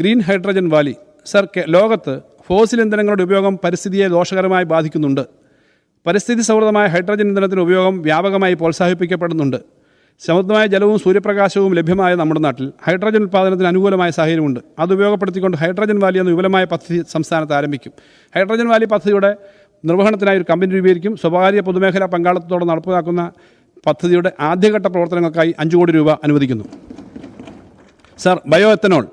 Green hydrogen valley. Sir ലോകത്ത് fossil ഇന്ധനങ്ങളുടെ ഉപയോഗം പരിസ്ഥിതിയെ ദോഷകരമായി ബാധിക്കുന്നുണ്ട്. പരിസ്ഥിതി സൗഹൃദമായ ഹൈഡ്രജൻ ഇന്ധനത്തിന്റെ ഉപയോഗം വ്യാപകമായി പ്രോത്സാഹിപ്പിക്കപ്പെടുന്നുണ്ട്. സമൃദ്ധമായ ജലവും സൂര്യപ്രകാശവും ലഭ്യമായ നമ്മുടെ നാട്ടിൽ ഹൈഡ്രജൻ ഉൽപ്പാദനത്തിന് അനുകൂലമായ സാഹചര്യമുണ്ട്. അത് ഉപയോഗപ്പെടുത്തിക്കൊണ്ട് ഹൈഡ്രജൻ വാലി എന്ന വിപുലമായ പദ്ധതി സംസ്ഥാനത്ത് ആരംഭിക്കും. ഹൈഡ്രജൻ വാലി പദ്ധതിയുടെ നിർവഹണത്തിനായി ഒരു കമ്പനി രൂപീകരിക്കും. സ്വകാര്യ പൊതുമേഖലാ പങ്കാളിത്തത്തോടെ നടപ്പിലാക്കുന്ന പദ്ധതിയുടെ ആദ്യഘട്ട പ്രവർത്തനങ്ങൾക്കായി അഞ്ച് കോടി രൂപ അനുവദിക്കുന്നു. സർ ബയോ എത്തനോൾ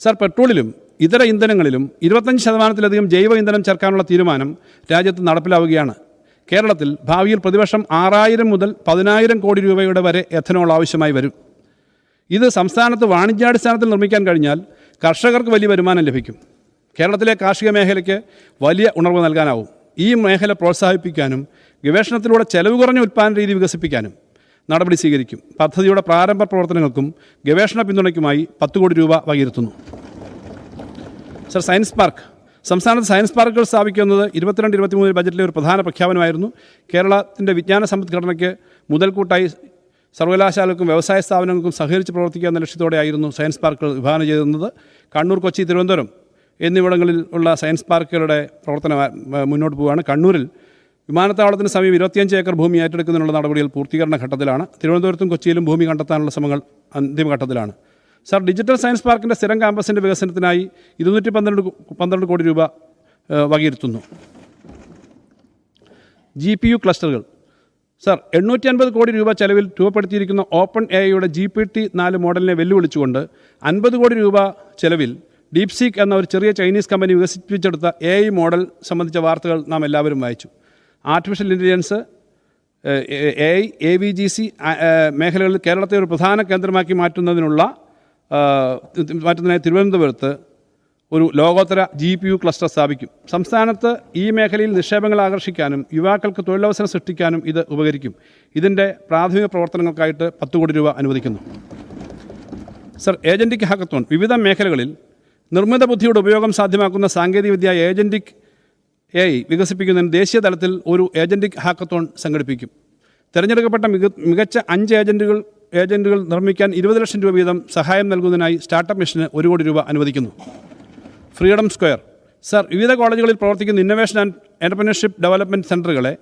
സർ പെട്രോളിലും ഇതര ഇന്ധനങ്ങളിലും ഇരുപത്തഞ്ച് ശതമാനത്തിലധികം ജൈവ ഇന്ധനം ചേർക്കാനുള്ള തീരുമാനം രാജ്യത്ത് നടപ്പിലാവുകയാണ്. കേരളത്തിൽ ഭാവിയിൽ പ്രതിവർഷം ആറായിരം മുതൽ പതിനായിരം കോടി രൂപയുടെ വരെ എഥനോൾ ആവശ്യമായി വരും. ഇത് സംസ്ഥാനത്ത് വാണിജ്യാടിസ്ഥാനത്തിൽ നിർമ്മിക്കാൻ കഴിഞ്ഞാൽ കർഷകർക്ക് വലിയ വരുമാനം ലഭിക്കും. കേരളത്തിലെ കാർഷിക മേഖലയ്ക്ക് വലിയ ഉണർവ് നൽകാനാവും. ഈ മേഖല പ്രോത്സാഹിപ്പിക്കാനും ഗവേഷണത്തിലൂടെ ചെലവ് കുറഞ്ഞ ഉൽപ്പാദന രീതി വികസിപ്പിക്കാനും. നടപടി സ്വീകരിക്കും. പദ്ധതിയുടെ പ്രാരംഭ പ്രവർത്തനങ്ങൾക്കും ഗവേഷണ പിന്തുണയ്ക്കുമായി പത്ത് കോടി രൂപ വകയിരുത്തുന്നു. Sir science park. സംസ്ഥാനത്ത് സയൻസ് പാർക്കുകൾ സ്ഥാപിക്കുന്നത് ഇരുപത്തിരണ്ട് ഇരുപത്തിമൂന്നിൽ ബജറ്റിലെ ഒരു പ്രധാന പ്രഖ്യാപനമായിരുന്നു. കേരളത്തിന്റെ വിജ്ഞാന സമ്പദ്ഘടനയ്ക്ക് മുതൽക്കൂട്ടായി സർവകലാശാലകൾക്കും വ്യവസായ സ്ഥാപനങ്ങൾക്കും സഹകരിച്ച് പ്രവർത്തിക്കുക എന്ന ലക്ഷ്യത്തോടെയായിരുന്നു സയൻസ് പാർക്കുകൾ വിഭാവനം ചെയ്തിരുന്നത്. കണ്ണൂർ കൊച്ചി തിരുവനന്തപുരം എന്നിവിടങ്ങളിൽ ഉള്ള സയൻസ് പാർക്കുകളുടെ പ്രവർത്തനം മുന്നോട്ട് പോവുകയാണ്. കണ്ണൂരിൽ വിമാനത്താവളത്തിന് സമീപം ഇരുപത്തിയഞ്ച് ഏക്കർ ഭൂമി ഏറ്റെടുക്കുന്നതിനുള്ള നടപടികൾ പൂർത്തീകരണ ഘട്ടത്തിലാണ്. തിരുവനന്തപുരത്തും കൊച്ചിയിലും ഭൂമി കണ്ടെത്താനുള്ള ശ്രമങ്ങൾ അന്തിമഘട്ടത്തിലാണ്. സാർ ഡിജിറ്റൽ സയൻസ് പാർക്കിന്റെ സ്ഥിരം ക്യാമ്പസിന്റെ വികസനത്തിനായി ഇരുന്നൂറ്റി പന്ത്രണ്ട് പന്ത്രണ്ട് കോടി രൂപ വകയിരുത്തുന്നു. ജി പി യു ക്ലസ്റ്ററുകൾ. സാർ എണ്ണൂറ്റി അൻപത് കോടി രൂപ ചെലവിൽ രൂപപ്പെടുത്തിയിരിക്കുന്ന ഓപ്പൺ എ ഐയുടെ ജി പി ടി നാല് മോഡലിനെ വെല്ലുവിളിച്ചുകൊണ്ട് അൻപത് കോടി രൂപ ചെലവിൽ ഡീപ്സീക്ക് എന്ന ഒരു ചെറിയ ചൈനീസ് കമ്പനി വികസിപ്പിച്ചെടുത്ത എ ഐ മോഡൽ സംബന്ധിച്ച വാർത്തകൾ നാം എല്ലാവരും വായിച്ചു. Artificial intelligence A I A V G C മേഖലകളിൽ കേരളത്തെ ഒരു പ്രധാന കേന്ദ്രമാക്കി മാറ്റുന്നതിനുള്ള മാറ്റുന്നതിനായി തിരുവനന്തപുരത്ത് ഒരു ലോകോത്തര ജി പി യു ക്ലസ്റ്റർ സ്ഥാപിക്കും. സംസ്ഥാനത്ത് ഈ മേഖലയിൽ നിക്ഷേപങ്ങൾ ആകർഷിക്കാനും യുവാക്കൾക്ക് തൊഴിലവസരം സൃഷ്ടിക്കാനും ഇത് ഉപകരിക്കും. ഇതിന്റെ പ്രാഥമിക പ്രവർത്തനങ്ങൾക്കായിട്ട് പത്ത് കോടി രൂപ അനുവദിക്കുന്നു. സർ ഏജന്റിക് ഹാക്കത്തോൺ വിവിധ മേഖലകളിൽ നിർമ്മിത ബുദ്ധിയുടെ ഉപയോഗം സാധ്യമാക്കുന്ന സാങ്കേതികവിദ്യ ഏജന്റിക് എ ഐ വികസിപ്പിക്കുന്നതിന് ദേശീയ തലത്തിൽ ഒരു ഏജന്റിക് ഹാക്കത്തോൺ സംഘടിപ്പിക്കും. തിരഞ്ഞെടുക്കപ്പെട്ട മിക മികച്ച അഞ്ച് ഏജന്റുകൾ ഏജന്റുകൾ നിർമ്മിക്കാൻ ഇരുപത് ലക്ഷം രൂപ വീതം സഹായം നൽകുന്നതിനായി സ്റ്റാർട്ടപ്പ് മിഷന് ഒരു കോടി രൂപ അനുവദിക്കുന്നു. ഫ്രീഡം സ്ക്വയർ സർ വിവിധ കോളേജുകളിൽ പ്രവർത്തിക്കുന്ന ഇന്നൊവേഷൻ ആൻഡ് എന്റർപ്രണർഷിപ്പ് ഡെവലപ്മെന്റ് സെന്ററുകളെ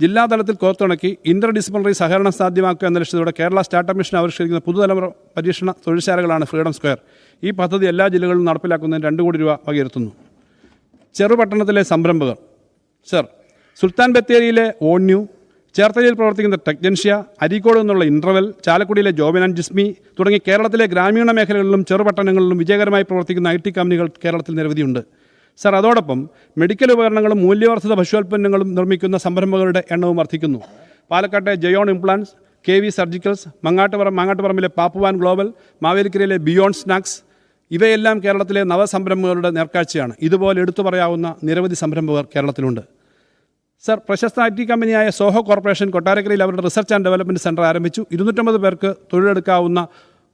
ജില്ലാതലത്തിൽ കോർത്തിണക്കി ഇന്റർ ഡിസിപ്ലിനറി സഹകരണം സാധ്യമാക്കുക എന്ന ലക്ഷ്യത്തോടെ കേരള സ്റ്റാർട്ടപ്പ് മിഷൻ ആവിഷ്കരിക്കുന്ന പുതുതലമുറ പരീക്ഷണ തൊഴിൽശാലകളാണ് ഫ്രീഡം സ്ക്വയർ ഈ പദ്ധതി എല്ലാ ജില്ലകളിലും നടപ്പിലാക്കുന്നതിന് രണ്ട് കോടി രൂപ വകയിരുത്തുന്നു. ചെറുപട്ടണത്തിലെ സംരംഭകർ. സർ സുൽത്താൻ ബത്തേരിയിലെ ഓൺയു ചേർത്തലയിൽ പ്രവർത്തിക്കുന്ന ടെക്ജൻഷ്യ അരീക്കോട് നിന്നുള്ള ഇന്റർവെൽ ചാലക്കുടിയിലെ ജോബിൻ ആൻഡ് ജിസ്മി തുടങ്ങി കേരളത്തിലെ ഗ്രാമീണ മേഖലകളിലും ചെറുപട്ടണങ്ങളിലും വിജയകരമായി പ്രവർത്തിക്കുന്ന ഐ ടി കമ്പനികൾ കേരളത്തിൽ നിരവധിയുണ്ട്. സർ അതോടൊപ്പം മെഡിക്കൽ ഉപകരണങ്ങളും മൂല്യവർദ്ധിത ഭക്ഷ്യോൽപ്പന്നങ്ങളും നിർമ്മിക്കുന്ന സംരംഭകരുടെ എണ്ണവും വർദ്ധിക്കുന്നു. പാലക്കാട്ടെ Jayon implants K V surgicals Mangattupuram മാങ്ങാട്ടുപറമ്പിലെ പാപ്പുവാൻ ഗ്ലോബൽ മാവേലിക്കരയിലെ ബിയോൺ സ്നാക്സ് ഇവയെല്ലാം കേരളത്തിലെ നവസംരംഭങ്ങളുടെ നേർക്കാഴ്ചയാണ്. ഇതുപോലെ എടുത്തു പറയാവുന്ന നിരവധി സംരംഭകർ കേരളത്തിലുണ്ട്. സർ പ്രശസ്ത ഐ ടി കമ്പനിയായ സോഹോ കോർപ്പറേഷൻ കൊട്ടാരക്കരയിൽ അവരുടെ റിസർച്ച് ആൻഡ് ഡെവലപ്മെന്റ് സെന്റർ ആരംഭിച്ചു. ഇരുന്നൂറ്റമ്പത് പേർക്ക് തൊഴിലെടുക്കാവുന്ന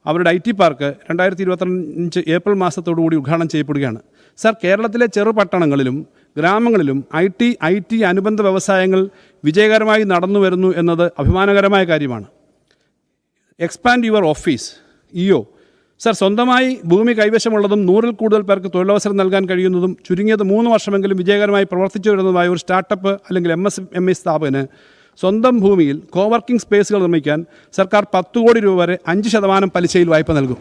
അവരുടെ ഐ ടി പാർക്ക് രണ്ടായിരത്തി ഇരുപത്തഞ്ച് ഏപ്രിൽ മാസത്തോടുകൂടി ഉദ്ഘാടനം ചെയ്യപ്പെടുകയാണ്. സർ കേരളത്തിലെ ചെറുപട്ടണങ്ങളിലും ഗ്രാമങ്ങളിലും ഐ ടി ഐ ടി അനുബന്ധ വ്യവസായങ്ങൾ വിജയകരമായി നടന്നു വരുന്നു എന്നത് അഭിമാനകരമായ കാര്യമാണ്. Expand your office EO sir സ്വന്തമായി ഭൂമി കൈവശമുള്ളതും നൂറിൽ കൂടുതൽ പേർക്ക് തൊഴിലവസരം നൽകാൻ കഴിയുന്നതും ചുരുങ്ങിയത് മൂന്ന് വർഷമെങ്കിലും വിജയകരമായി പ്രവർത്തിച്ചു വരുന്നതുമായ ഒരു സ്റ്റാർട്ടപ്പ് അല്ലെങ്കിൽ എം എസ് എം ഇ സ്ഥാപകന് സ്വന്തം ഭൂമിയിൽ കോവർക്കിംഗ് സ്പേസുകൾ നിർമ്മിക്കാൻ സർക്കാർ പത്ത് കോടി രൂപ വരെ അഞ്ച് ശതമാനം പലിശയിൽ വായ്പ നൽകും.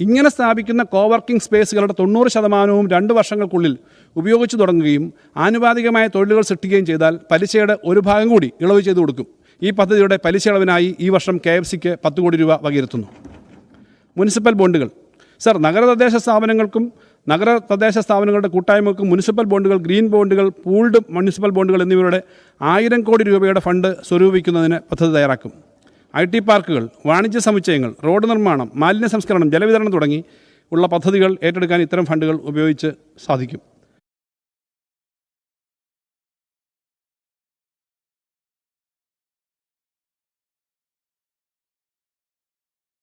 ഇങ്ങനെ സ്ഥാപിക്കുന്ന കോവർക്കിംഗ് സ്പേസുകളുടെ തൊണ്ണൂറ് ശതമാനവും രണ്ട് വർഷങ്ങൾക്കുള്ളിൽ ഉപയോഗിച്ചു തുടങ്ങുകയും ആനുപാതികമായ തൊഴിലുകൾ സൃഷ്ടിക്കുകയും ചെയ്താൽ പലിശയുടെ ഒരു ഭാഗം കൂടി ഇളവ് ചെയ്തു കൊടുക്കും. ഈ പദ്ധതിയുടെ പലിശ ഇളവിനായി ഈ വർഷം കെ എഫ് സിക്ക് പത്ത് കോടി രൂപ വകയിരുത്തുന്നു. മുനിസിപ്പൽ ബോണ്ടുകൾ. സർ നഗര തദ്ദേശ സ്ഥാപനങ്ങൾക്കും നഗര തദ്ദേശ സ്ഥാപനങ്ങളുടെ കൂട്ടായ്മകൾക്കും മുനിസിപ്പൽ ബോണ്ടുകൾ ഗ്രീൻ ബോണ്ടുകൾ പൂൾഡ് മുനിസിപ്പൽ ബോണ്ടുകൾ എന്നിവയുടെ ആയിരം കോടി രൂപയുടെ ഫണ്ട് സ്വരൂപിക്കുന്നതിന് പദ്ധതി തയ്യാറാക്കും. ഐ ടി പാർക്കുകൾ വാണിജ്യ സമുച്ചയങ്ങൾ റോഡ് നിർമ്മാണം മാലിന്യ സംസ്കരണം ജലവിതരണം തുടങ്ങി ഉള്ള പദ്ധതികൾ ഏറ്റെടുക്കാൻ ഇത്തരം ഫണ്ടുകൾ ഉപയോഗിച്ച് സാധിക്കും.